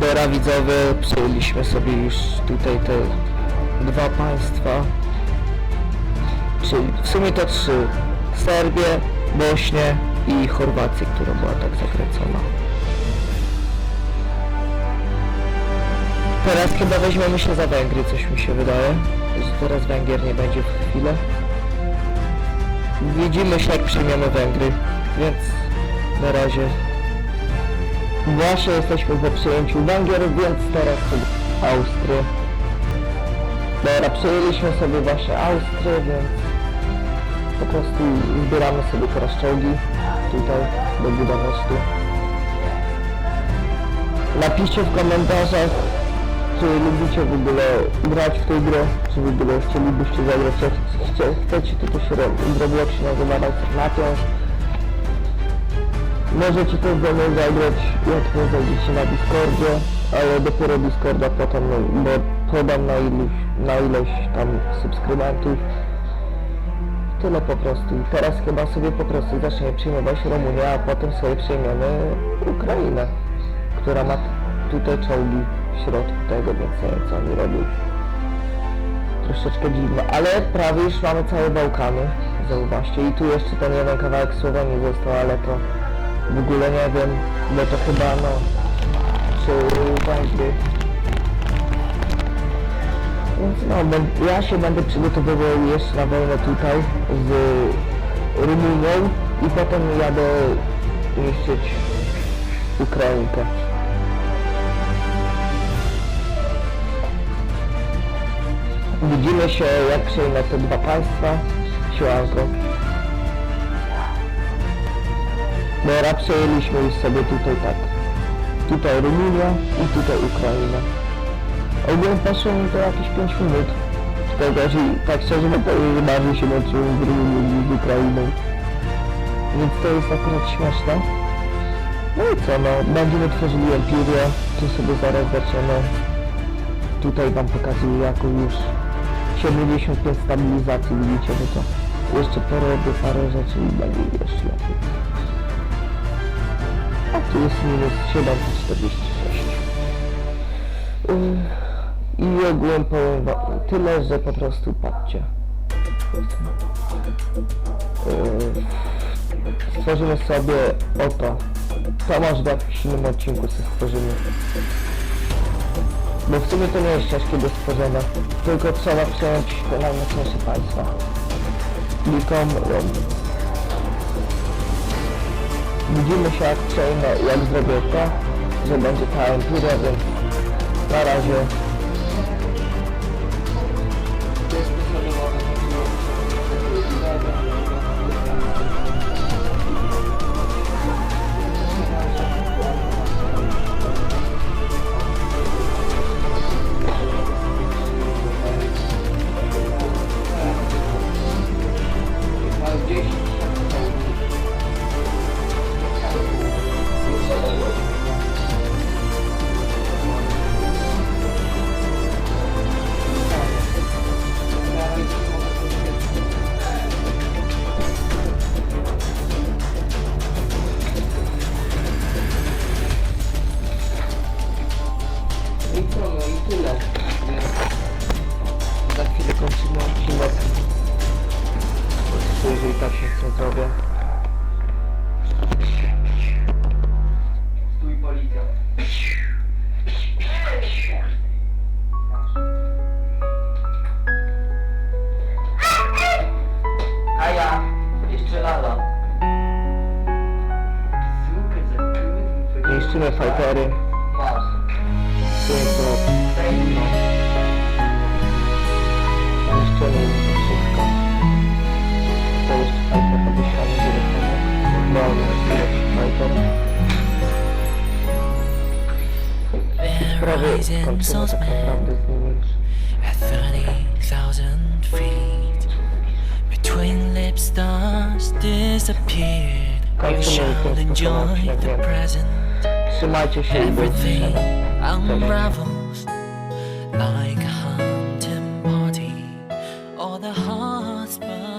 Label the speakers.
Speaker 1: Dobra widzowie, przyjęliśmy sobie już tutaj te dwa państwa. Czyli w sumie to trzy. Serbię, Bośnię i Chorwację, która była tak zakręcona. Teraz chyba weźmiemy się za Węgry, coś mi się wydaje. Że teraz Węgier nie będzie w chwilę. Widzimy się jak przyjmiemy Węgry, więc na razie Właśnie jesteśmy po przyjęciu Węgier, więc teraz sobie Austrię. Dobra, przyjęliśmy sobie właśnie Austrię, więc po prostu zbieramy sobie teraz czołgi tutaj do Budapesztu. Napiszcie w komentarzach, czy lubicie w ogóle grać w tę grę, czy w ogóle chcielibyście zagrać, jak chcecie, to też robię jak się nazywa Alternation. Możecie też ze mną zagrać, jak to zajdziecie na Discordzie, ale dopiero Discorda potem, no, bo podam na ilość, na ilość tam subskrybentów. Tyle po prostu. I teraz chyba sobie po prostu zaczniemy przyjmować Rumunię, a potem sobie przyjmiemy Ukrainę, która ma tutaj czołgi w środku tego, więc co oni robią. Troszeczkę dziwne, ale prawie już mamy całe Bałkany, zauważcie. I tu jeszcze ten jeden kawałek Słowenii został, ale to w ogóle nie wiem, bo to chyba no, czy Węgry. Więc no, ja się będę przygotowywał jeszcze na wojnę tutaj z Rumunią i potem jadę niszczyć Ukrainkę. Widzimy się jak przejmę te dwa państwa, siłanką. Dobra, przejęliśmy już sobie tutaj tak. Tutaj Rumunia i tutaj Ukraina. Ogólnie mi to jakieś 5 minut. Tego, że tak szczerze no powiem, że bardziej się męczyłem z Rumunią niż z Ukrainą. Więc to jest akurat śmieszne. No i co no, będziemy tworzyli Empirię, tu sobie zaraz zaczniemy. Tutaj wam pokazuję jaką już 75 stabilizacji widzicie, że to jeszcze porobię parę rzeczy i będzie jeszcze lepiej. Tu jest minus 746. Yy, I ogółem wam tyle, że po prostu patrzcie. Yy, Stworzymy sobie oto. To może w jakimś innym odcinku sobie stworzymy. Bo w sumie to nie jest ciężkie do stworzenia. Tylko trzeba przejąć te najmocniejsze państwa. Klikom Rom. Widzimy się jak przejmę, jak zrobię to, że będzie ta empiria, więc na razie. Tak się chce zrobię.
Speaker 2: Stój policja. Kaja, jeszcze lala.
Speaker 1: Niszczymy fajtery.
Speaker 2: Masz.
Speaker 1: Piękno.
Speaker 2: Fejno.
Speaker 1: forever continue to.
Speaker 3: At 30,000 feet, between lips, stars disappeared. You shall enjoy the present.
Speaker 1: Everything unravels like a
Speaker 3: hunting
Speaker 1: party,
Speaker 3: or the heart's burn.